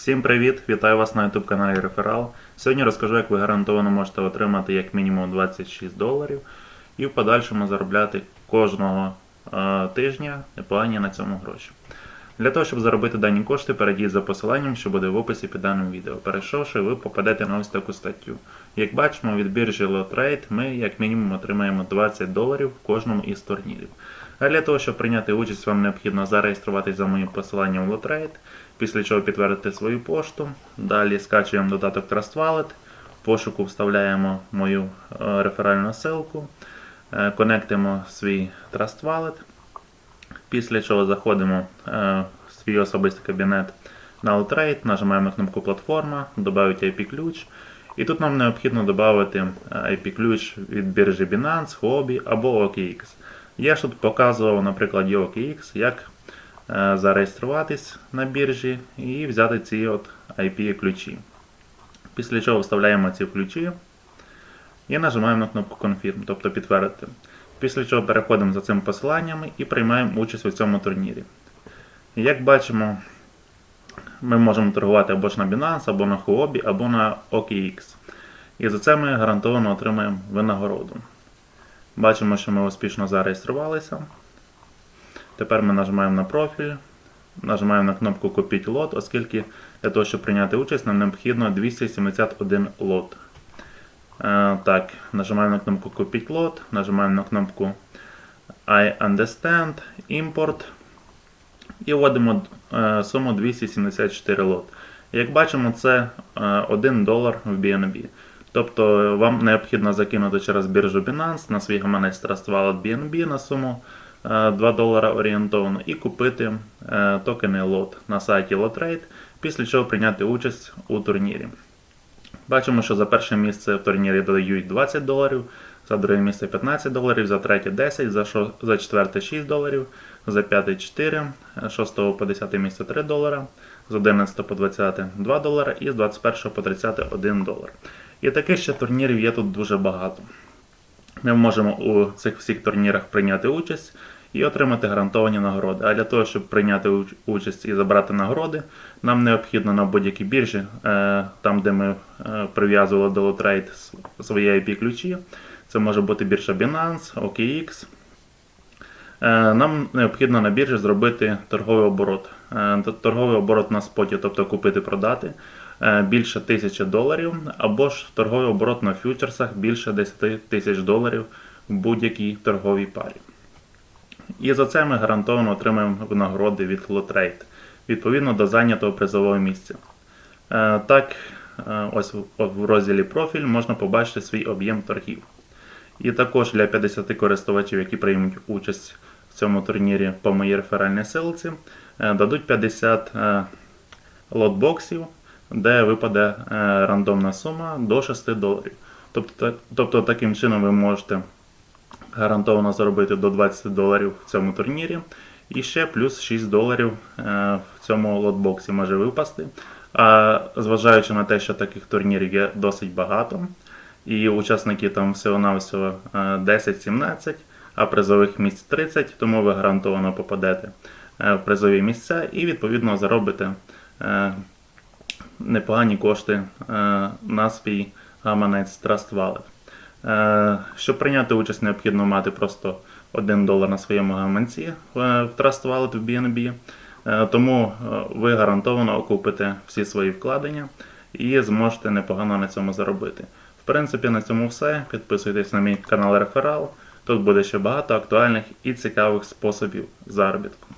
Всім привіт! Вітаю вас на YouTube каналі Реферал. Сьогодні розкажу, як ви гарантовано можете отримати як мінімум 26 доларів і в подальшому заробляти кожного е, тижня непогані на цьому гроші. Для того, щоб заробити дані кошти, перейдіть за посиланням, що буде в описі під даним відео. Перейшовши, ви попадете на ось таку статтю. Як бачимо, від біржі LotRate ми як мінімум отримаємо 20 доларів в кожному із турнірів. А для того, щоб прийняти участь, вам необхідно зареєструватись за моїм посиланням LotRate, після чого підтвердити свою пошту. Далі скачуємо додаток Trust Wallet, в пошуку вставляємо мою е, реферальну ссылку, е, конектимо свій Trust Wallet. Після чого заходимо е, в свій особистий кабінет на Outrade, нажимаємо на кнопку платформа, додати IP-ключ. І тут нам необхідно додати IP-ключ від біржі Binance, Huobi або OKX. Я ж тут показував на прикладі OKX, як е, зареєструватись на біржі і взяти ці от IP-ключі. Після чого вставляємо ці ключі і нажимаємо на кнопку Confirm, тобто підтвердити. Після чого переходимо за цим посиланням і приймаємо участь у цьому турнірі. Як бачимо, ми можемо торгувати або ж на Binance, або на Huobi, або на OKX. І за це ми гарантовано отримаємо винагороду. Бачимо, що ми успішно зареєструвалися. Тепер ми нажимаємо на профіль, нажимаємо на кнопку Купіть лот, оскільки для того, щоб прийняти участь, нам необхідно 271 лот. Е, Так, нажимаємо на кнопку Купіть лот, нажимаємо на кнопку I understand, Import і вводимо е, суму 274 лот. Як бачимо, це е, 1 долар в BNB. Тобто вам необхідно закинути через біржу Binance на свій гаманець Wallet BNB на суму е, 2 долара орієнтовно і купити е, токени лот на сайті LotRate, після чого прийняти участь у турнірі. Бачимо, що за перше місце в турнірі додають 20 доларів, за друге місце 15 доларів, за третє 10, за, шо, за четверте 6 доларів, за п'яте 4, з 6 по 10 місце 3 долара, з 11 по 20 2 долара і з 21 по 30 1 долар. І таких ще турнірів є тут дуже багато. Ми можемо у цих всіх турнірах прийняти участь і отримати гарантовані нагороди. А для того, щоб прийняти участь і забрати нагороди, нам необхідно на будь-якій біржі, е, там де ми е, прив'язували до Lotrade свої IP-ключі. Це може бути біржа Binance, OKX. Е, Нам необхідно на біржі зробити торговий оборот. Торговий оборот на споті, тобто купити-продати, більше 1000 доларів, або ж торговий оборот на фьючерсах більше 10 тисяч доларів в будь-якій торговій парі. І за це ми гарантовано отримаємо винагороди від Lotrade, відповідно до зайнятого призового місця. Е, Так, е, ось в- розділі профіль можна побачити свій об'єм торгів. І також для 50 користувачів, які приймуть участь в цьому турнірі по моїй реферальній силці, е, дадуть 50 е, лотбоксів, де випаде рандомна сума до 6 доларів. Тобто, тобто таким чином ви можете гарантовано заробити до 20 доларів в цьому турнірі. І ще плюс 6 доларів е, в цьому лотбоксі може випасти. А зважаючи на те, що таких турнірів є досить багато, і учасники там всього-навсього е, 10-17, а призових місць 30, тому ви гарантовано попадете е, в призові місця і відповідно заробите е, непогані кошти е, на свій гаманець Trust Wallet. Е, Щоб прийняти участь, необхідно мати просто 1 долар на своєму гаманці е, в Trust Wallet в BNB. Е, Тому ви гарантовано окупите всі свої вкладення і зможете непогано на цьому заробити. В принципі, на цьому все. Підписуйтесь на мій канал Реферал. Тут буде ще багато актуальних і цікавих способів заробітку.